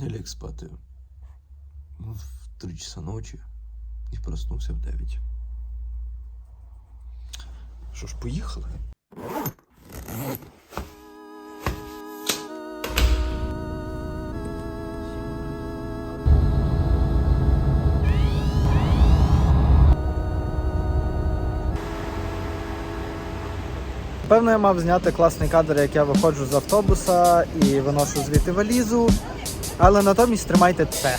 Я лег спати в 3 часа ночі і проснувся в 9. Що ж, поїхали? Певно, я мав зняти класний кадр, як я виходжу з автобуса і виношу звідти валізу. Але натомість тримайте це.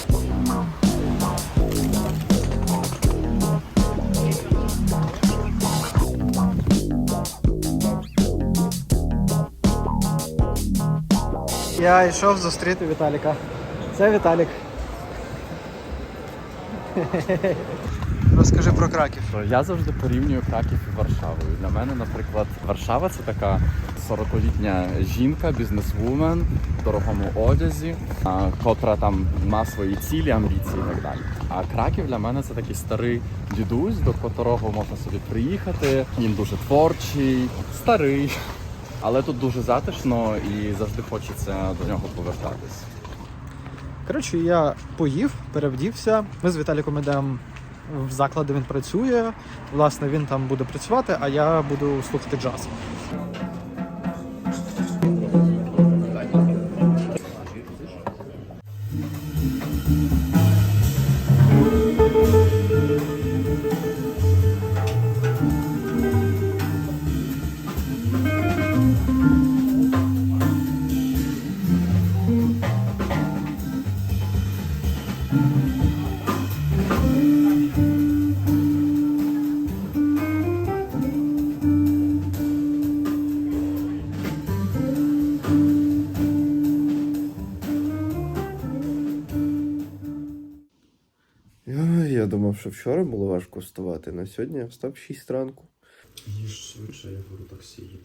Я йшов зустріти Віталіка. Це Віталік. Розкажи про Краків. Я завжди порівнюю Краків і Варшаву. Для мене, наприклад, Варшава це така 40-літня жінка, бізнесвумен в дорогому одязі, котра там має свої цілі, амбіції і так далі. А Краків для мене це такий старий дідусь, до котрого можна собі приїхати. Він дуже творчий, старий. Але тут дуже затишно і завжди хочеться до нього повертатись. Коротше, я поїв, перевдівся. Ми з Віталіком йдемо в закладі він працює. Власне, він там буде працювати, а я буду слухати джаз. Я думав, що вчора було важко вставати, на сьогодні я встав 6 ранку. Їж швидше, я беру таксі.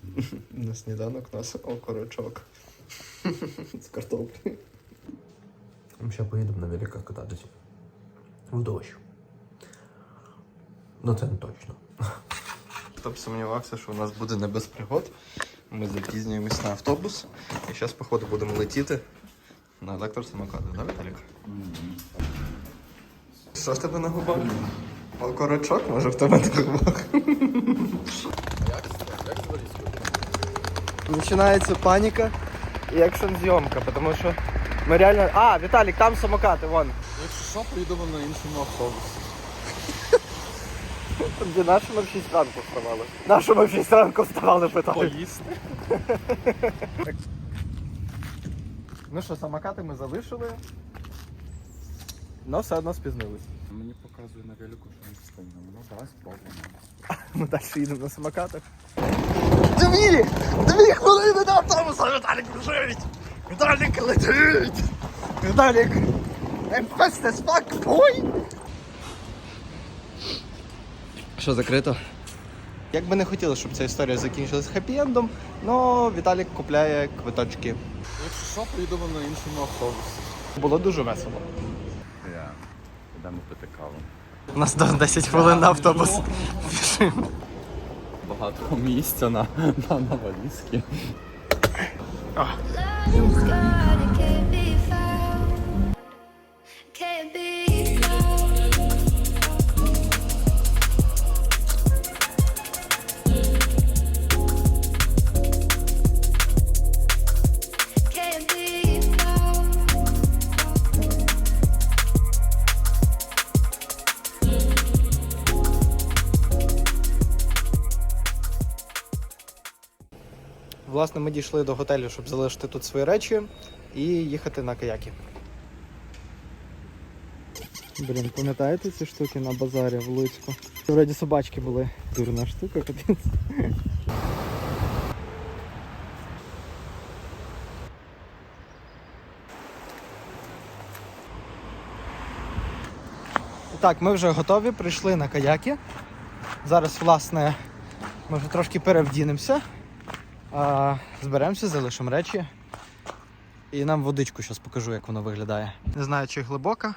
На сніданок нас окорочок. З картоплею. Ми ще поїдемо на великах кататися. В дощ. Ну це не точно. Хто б сумнівався, що у нас буде не без пригод. Ми запізнюємось на автобус. І зараз, походу, будемо летіти на електросамокатах, да, Віталік? Що в тебе на губах? Окорочок, може в тебе на губах? Починається паніка і екшн зйомка, тому що ми реально. А, Віталік, там самокати, вон. Якщо що, поїдемо на іншому автобусі. Де наші ми в 6 ранку вставали. Нашу ми в 6 ранку вставали, питали. Поїсти. Ну що, самокати ми залишили. Но все одно спізнились. Мені показує на велику, що ми встигнемо. Ну, давай спробуємо. Ми далі їдемо на самокатах. Дві! Дві хвилини до автобуса! Віталік біжить! Віталік летить! Віталік! I'm fast as fuck, boy! Що закрито? Як би не хотілося, щоб ця історія закінчилась хеппі-ендом, але Віталік купляє квиточки. Якщо що, поїдемо на іншому автобусі. Було дуже весело. Йдемо пити каву. У нас до 10 хвилин на автобус. Біжимо. Багато місця на, на, на валізки. Власне, ми дійшли до готелю, щоб залишити тут свої речі і їхати на каяки. Блін, пам'ятаєте ці штуки на базарі в Луцьку? Вроді собачки були. Дурна штука, капець. Так, ми вже готові, прийшли на каяки. Зараз, власне, ми вже трошки перевдінемося. А, зберемося, залишимо речі. І нам водичку зараз покажу, як воно виглядає. Не знаю, чи глибока.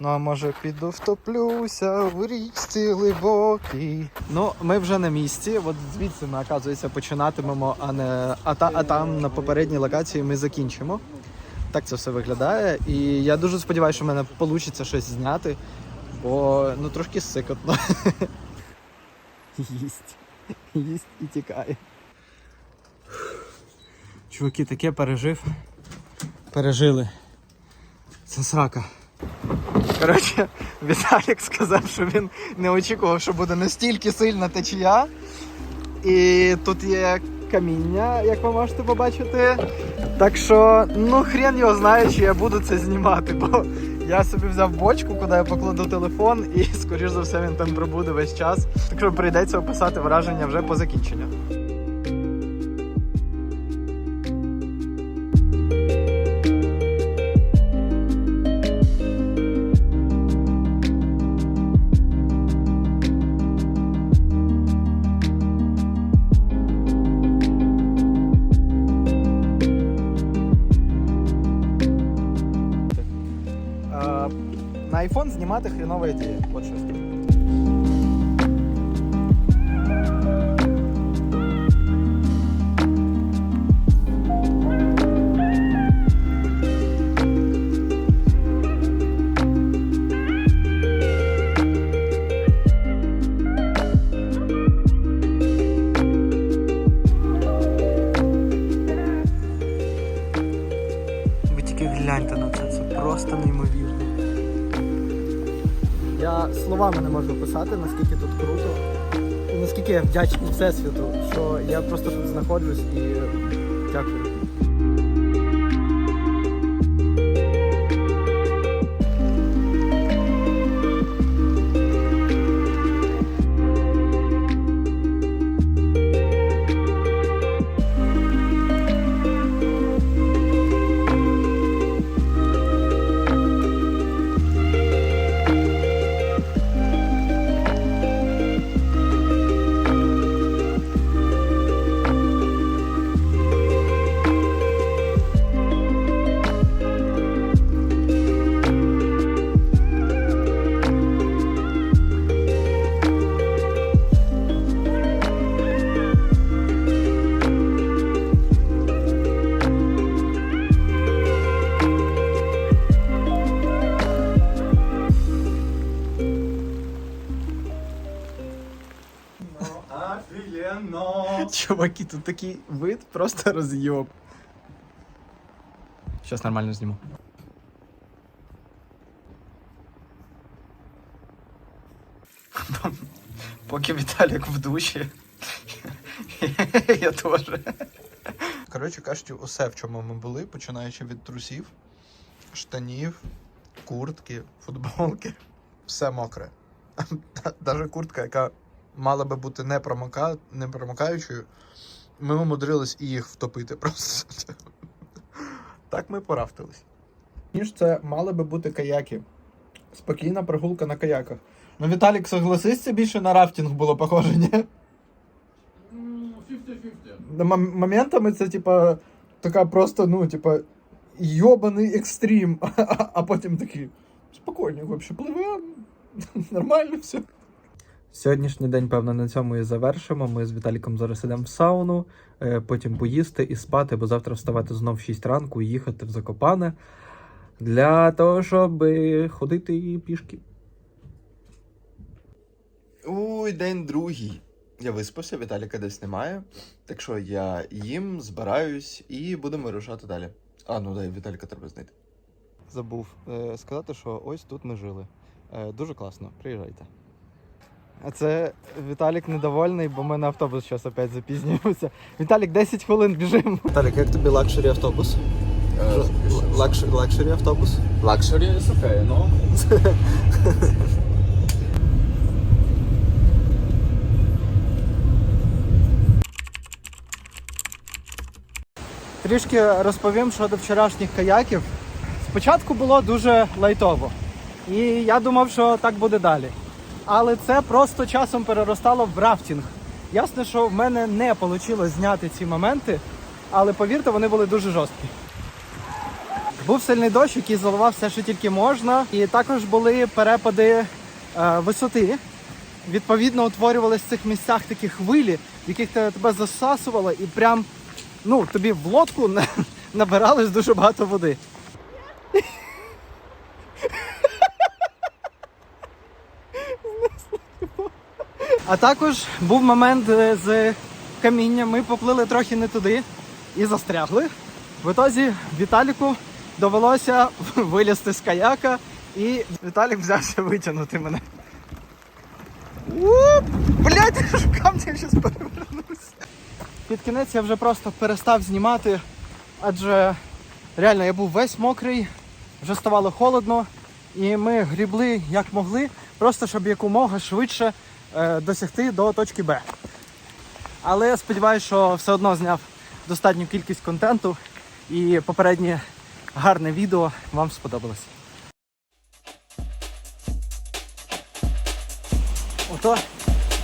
Ну, а може піду втоплюся в річці глибокій. Ну, ми вже на місці. От звідси ми, оказується, починатимемо, а не а, та, а там на попередній локації ми закінчимо. Так це все виглядає. І я дуже сподіваюся, що в мене вийде щось зняти, бо ну трошки сикотно. Їсть. Їсть і тікає. Чуваки, таке пережив. Пережили. Це срака. Коротше, Віталік сказав, що він не очікував, що буде настільки сильна течія. І тут є каміння, як ви можете побачити. Так що, ну хрен його знає, чи я буду це знімати, бо я собі взяв бочку, куди я покладу телефон, і скоріш за все він там пробуде весь час. Так що прийдеться описати враження вже по закінченню. Описати, наскільки тут круто. Наскільки я вдячний Всесвіту, що я просто тут знаходжусь і дякую. Чуваки, тут такий вид просто роз'єб. Зараз нормально зніму. Поки Віталік в душі. Я теж. Коротше кажучи, усе, в чому ми були, починаючи від трусів, штанів, куртки, футболки, все мокре. Навіть куртка, яка мала би бути не, промока... не промокаючою, ми умудрились і їх втопити просто. Так ми порафтились. Ніж це мали би бути каяки. Спокійна прогулка на каяках. Ну, Віталік, согласись, більше на рафтинг було похоже, ні? 50-50. Моментами це, типа, така просто, ну, типа, йобаний екстрім, а, потім такий спокійно, вообще пливемо, нормально все. Сьогоднішній день, певно, на цьому і завершимо. Ми з Віталіком зараз ідемо в сауну, е, потім поїсти і спати, бо завтра вставати знов в 6 ранку і їхати в Закопане для того, щоб ходити пішки. Уй, день другий. Я виспався, Віталіка десь немає. Так що я їм збираюсь і будемо вирушати далі. А, ну дай Віталіка треба знайти. Забув е, сказати, що ось тут ми жили. Е, дуже класно, приїжджайте. А це Віталік недовольний, бо ми на автобус зараз опять запізнюємося. Віталік, 10 хвилин біжимо. Віталік, як тобі лакшері автобус? Лакшері автобус? Лакшері окей, ну. Трішки розповім щодо вчорашніх каяків. Спочатку було дуже лайтово. І я думав, що так буде далі. Але це просто часом переростало в рафтінг. Ясно, що в мене не вийшло зняти ці моменти, але повірте, вони були дуже жорсткі. Був сильний дощ, який заливав все, що тільки можна, і також були перепади е, висоти. Відповідно, утворювалися в цих місцях такі хвилі, в яких тебе засасувало, і прям ну, тобі в лодку набиралось дуже багато води. А також був момент е, з камінням. Ми поплили трохи не туди і застрягли. В ітозі Віталіку довелося вилізти з каяка, і Віталік взявся витягнути мене. Блять, я ж в зараз перевернувся. Під кінець я вже просто перестав знімати, адже реально я був весь мокрий, вже ставало холодно, і ми грібли як могли, просто щоб якомога швидше досягти до точки Б. Але я сподіваюся, що все одно зняв достатню кількість контенту і попереднє гарне відео вам сподобалось. Ото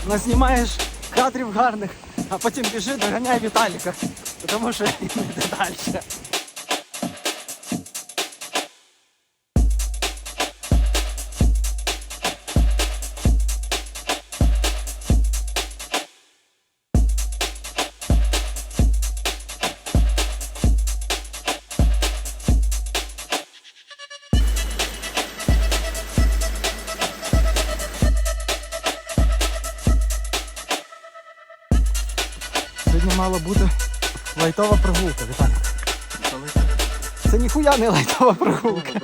назнімаєш кадрів гарних, а потім біжи, доганяй Віталіка, тому що він йде далі. Ніхуя не лайтова прогулка.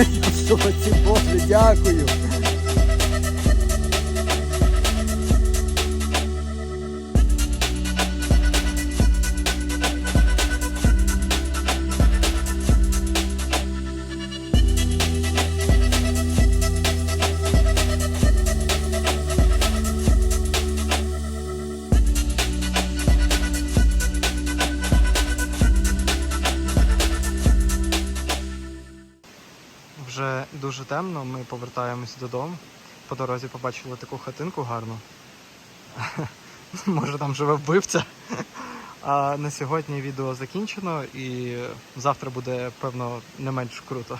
Дякую. Темно, ми повертаємось додому. По дорозі побачили таку хатинку гарну. Може там живе вбивця. А на сьогодні відео закінчено і завтра буде, певно, не менш круто.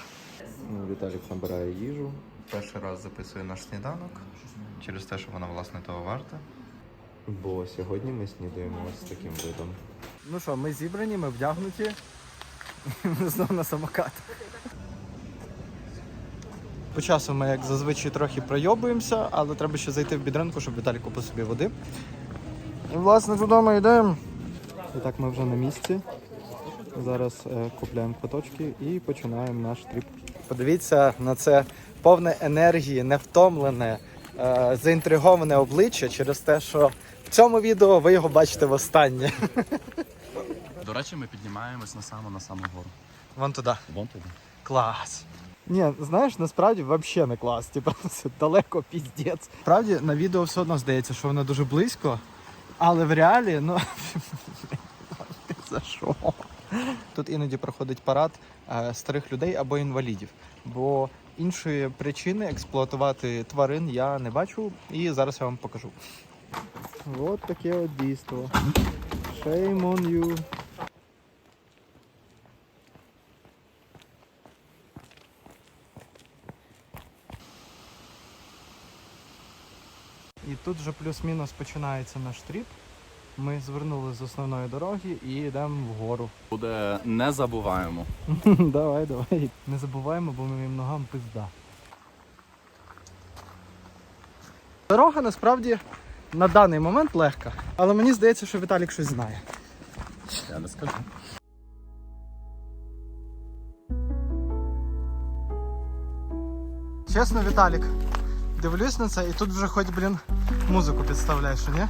Ну, Віталік набирає їжу. Перший раз записує наш сніданок через те, що вона власне того варта. Бо сьогодні ми снідаємо ось таким видом. Ну що, ми зібрані, ми вдягнуті. Ми знову на самокат. По часу ми, як зазвичай, трохи пройобуємося, але треба ще зайти в бідринку, щоб Віталій купив собі води. І, власне, туди ми йдемо. І так, ми вже на місці. Зараз е, купляємо квиточки і починаємо наш тріп. Подивіться на це повне енергії, невтомлене, е, заінтриговане обличчя через те, що в цьому відео ви його бачите востаннє. До речі, ми піднімаємось на саму на саму гору. Вон туди. Вон туди. Клас. Ні, знаєш, насправді взагалі не клас. Типа це далеко піздець. Справді на відео все одно здається, що воно дуже близько, але в реалі, ну за що? Тут іноді проходить парад е, старих людей або інвалідів, бо іншої причини експлуатувати тварин я не бачу, і зараз я вам покажу. От таке от дійство. Shame on you. І тут вже плюс-мінус починається наш тріп. Ми звернули з основної дороги і йдемо вгору. Буде не забуваємо. давай, давай. Не забуваємо, бо моїм ногам пизда. Дорога насправді на даний момент легка, але мені здається, що Віталік щось знає. Я не скажу. Чесно, Віталік, дивлюсь на це і тут вже хоч, блін, музику підставляєш, ні?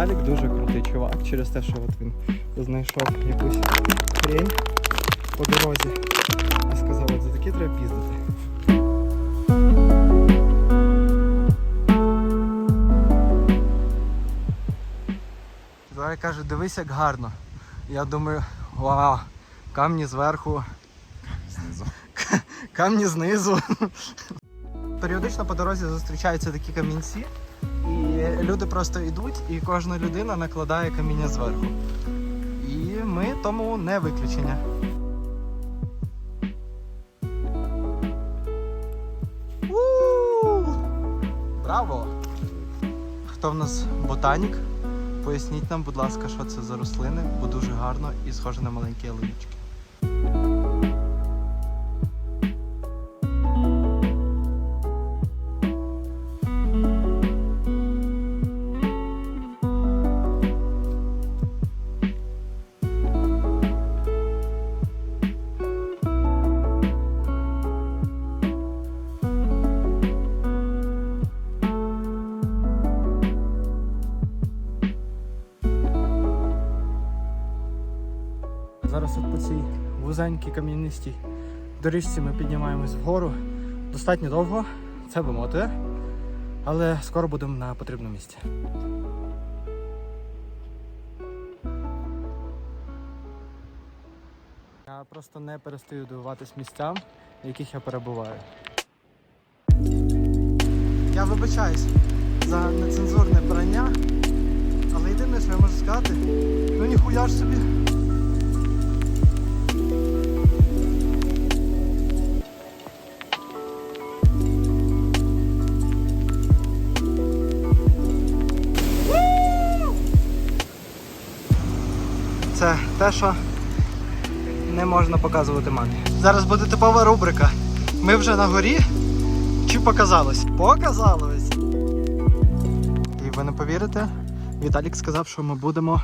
Талік дуже крутий чувак через те, що от він знайшов якусь хрень по дорозі і сказав, от за такі треба піздити. Зараз каже, дивись, як гарно. Я думаю, вау, камні зверху. Камні знизу. Періодично по дорозі зустрічаються такі камінці, і люди просто йдуть, і кожна людина накладає каміння зверху. І ми тому не виключення. Браво! Хто в нас ботанік? Поясніть нам, будь ласка, що це за рослини, бо дуже гарно і схоже на маленькі ялиночки. Вузенькій кам'янистій доріжці ми піднімаємось вгору. Достатньо довго, це вимотує, але скоро будемо на потрібному місці. Я просто не перестаю дивуватись місцям, в яких я перебуваю. Я вибачаюсь за нецензурне брання, але єдине, що я можу сказати, ну ніхуя ж собі. Показувати мамі. Зараз буде типова рубрика. Ми вже на горі. Чи показалось? Показалось. І ви не повірите, Віталік сказав, що ми будемо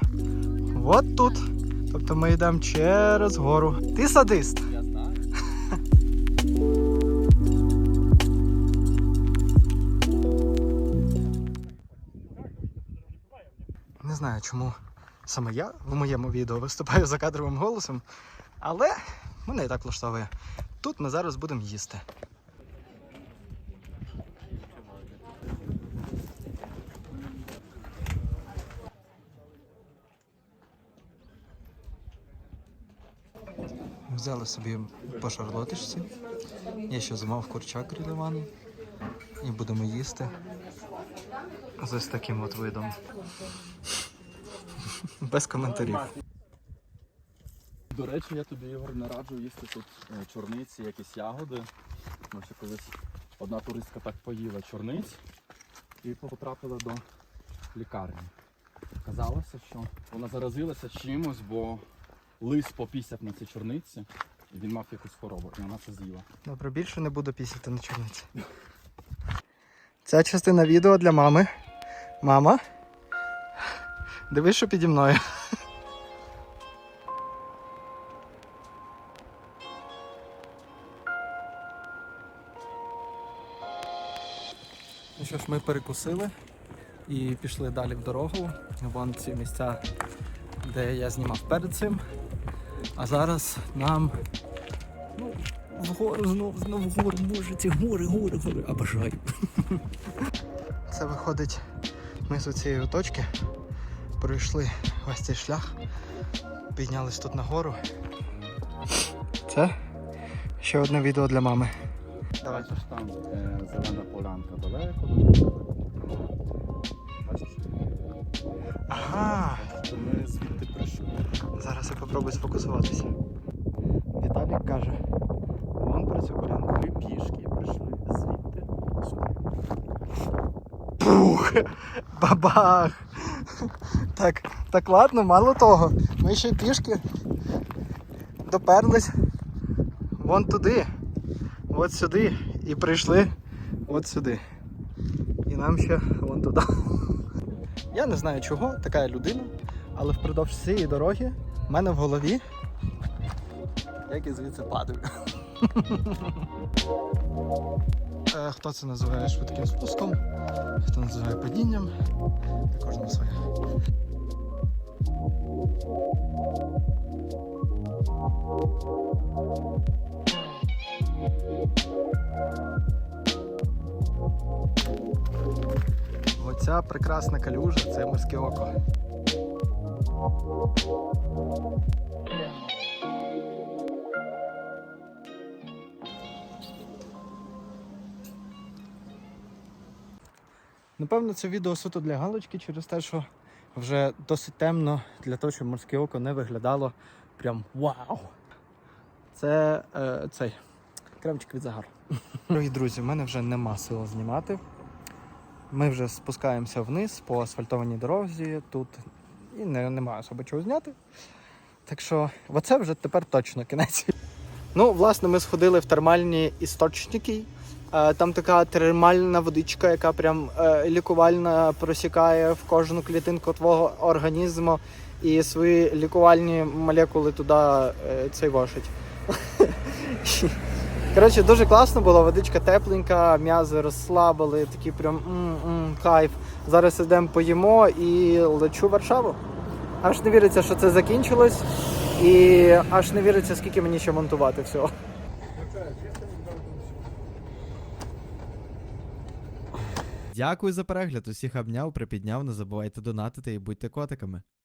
от тут. Тобто ми йдемо через гору. Ти садист. Я знаю. Не знаю, чому саме я в моєму відео виступаю за кадровим голосом, але мене і так влаштовує. Тут ми зараз будемо їсти. Взяли собі по шарлоточці. Я ще замав курчак грильований. І будемо їсти з ось таким от видом. Без коментарів. До речі, я тобі, Ігор, не раджу їсти тут е, чорниці, якісь ягоди. Тому що колись одна туристка так поїла чорниць і потрапила до лікарні. Казалося, що вона заразилася чимось, бо лис попісяв на цій чорниці, і він мав якусь хворобу, і вона це з'їла. Добре, більше не буду пісяти на чорниці. Ця частина відео для мами. Мама. Дивись, що піді мною. Ми перекусили і пішли далі в дорогу. Вон ці місця, де я знімав перед цим. А зараз нам ну, вгору, знов, знов вгору, боже, ці гори, гори, гори, обожаю. Це виходить, ми з цієї точки пройшли весь цей шлях, піднялись тут нагору. Це ще одне відео для мами. Давай. Бачиш там е, зелена полянка далеко. Бачиш? Ага, Що ми звідти прийшли. зараз я попробую сфокусуватися. Віталік каже, вон про цю колянку. Ми пішки прийшли звідти. Пух! Бабах! Так, так ладно, мало того. Ми ще пішки доперлись вон туди, от сюди і прийшли от сюди. І нам ще вон туди. Я не знаю чого, така людина, але впродовж цієї дороги в мене в голові як і звідси падаю. Е, хто це називає швидким спуском, хто називає падінням, кожному своє. Thank you. Оця прекрасна калюжа це морське око. Напевно, це відео суто для галочки через те, що вже досить темно для того, щоб морське око не виглядало прям вау! Це е, цей кремчик від загару. Дорогі друзі, в мене вже нема сил знімати. Ми вже спускаємося вниз по асфальтованій дорозі. Тут і не, немає особо чого зняти. Так що, оце вже тепер точно кінець. Ну, власне, ми сходили в термальні істочники. Е, Там така термальна водичка, яка прям е, лікувальна просікає в кожну клітинку твого організму і свої лікувальні молекули туди е, цей вошить. Коротше, дуже класно було, водичка тепленька, м'язи розслабили, такий прям м-м, кайф. Зараз ідемо поїмо і лечу в Варшаву. Аж не віриться, що це закінчилось, і аж не віриться, скільки мені ще монтувати всього. Дякую за перегляд. Усіх обняв, припідняв. Не забувайте донатити і будьте котиками.